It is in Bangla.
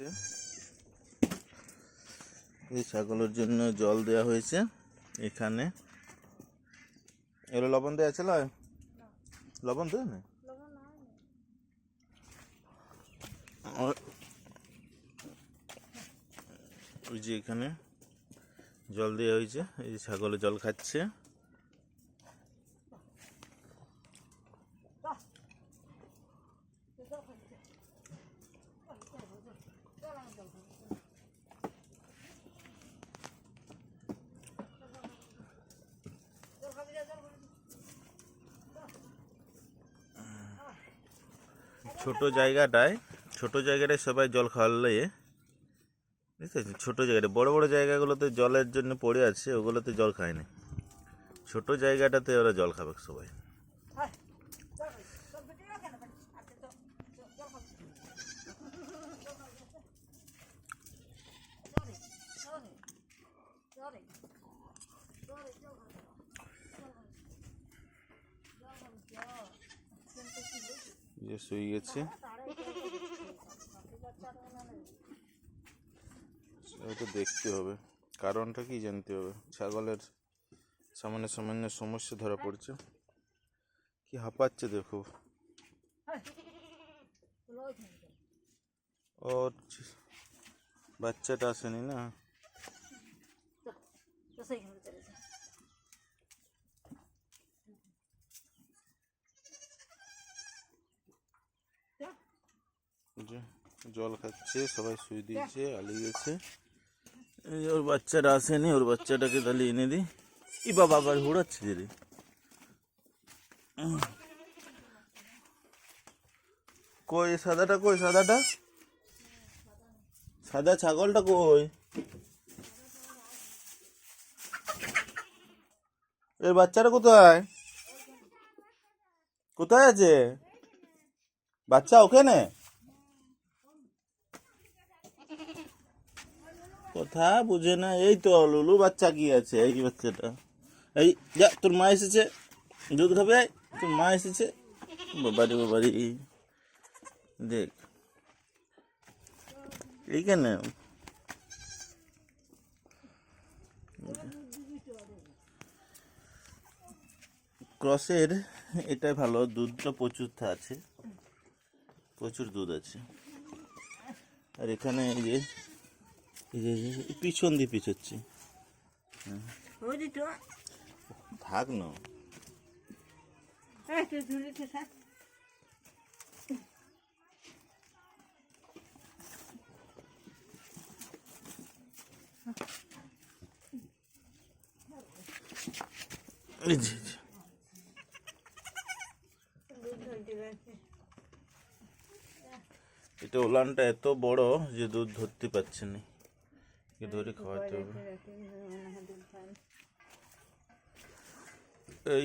খাচ্ছে এই ছাগলের জন্য জল দেওয়া হয়েছে এখানে। এগুলো লবণ দেওয়া আছে, লয়? লবণ দেয় না? ওই যে এখানে জল দেওয়া হয়েছে, এই ছাগলে জল খাচ্ছে। ছোট জায়গাটায় ছোট জায়গাটায় সবাই জল খাওয়ালে, বুঝতে পারছি ছোট জায়গাটা, বড় বড় জায়গাগুলোতে জলের জন্য পড়ে আছে, ওগুলোতে জল খায় না। ছোট জায়গাটাতে ওরা জল খাবে সবাই। যে শুয়ে গেছে। ওটা দেখতে হবে। কারণটা কি জানতে হবে? ছাগলের সামান্য সামান্য সমস্যা ধরা পড়ছে। কি হাঁপাচ্ছে দেখো। ও, বাচ্চাটা আসেনি না? যে জল খাচ্ছে সবাই শুয়ে দিয়েছে আলি গেছে। ওর বাচ্চাটা আসেনি ওর বাচ্চাটাকে তাহলে এনে দিই ই বাবা আবার হুড়াচ্ছে যে রে। কই সাদাটা কই সাদাটা? সাদা ছাগলটা কই? এর বাচ্চারা কোথায়? কোথায় আছে? বাচ্চা ওখানে? কথা বুঝে না, এই তো লুলু বাচ্চা কি আছে? এই বাচ্চাটা? এই যা, তোর মা এসেছে। দুধ খাবে। তোর মা এসেছে। বাবারি বাবারি। দেখ। এইখানে ক্রসের এটাই ভালো দুধটা প্রচুর আছে। প্রচুর দুধ আছে। আর এখানে এই যে এই যে পিছন দিয়ে পিছোচ্ছি। থাক না। এই যে, এই যে। এটা ওলানটা এত বড় যে দুধ ধরতে পারছে না। কি ধরে খাওয়াতে হবে? এই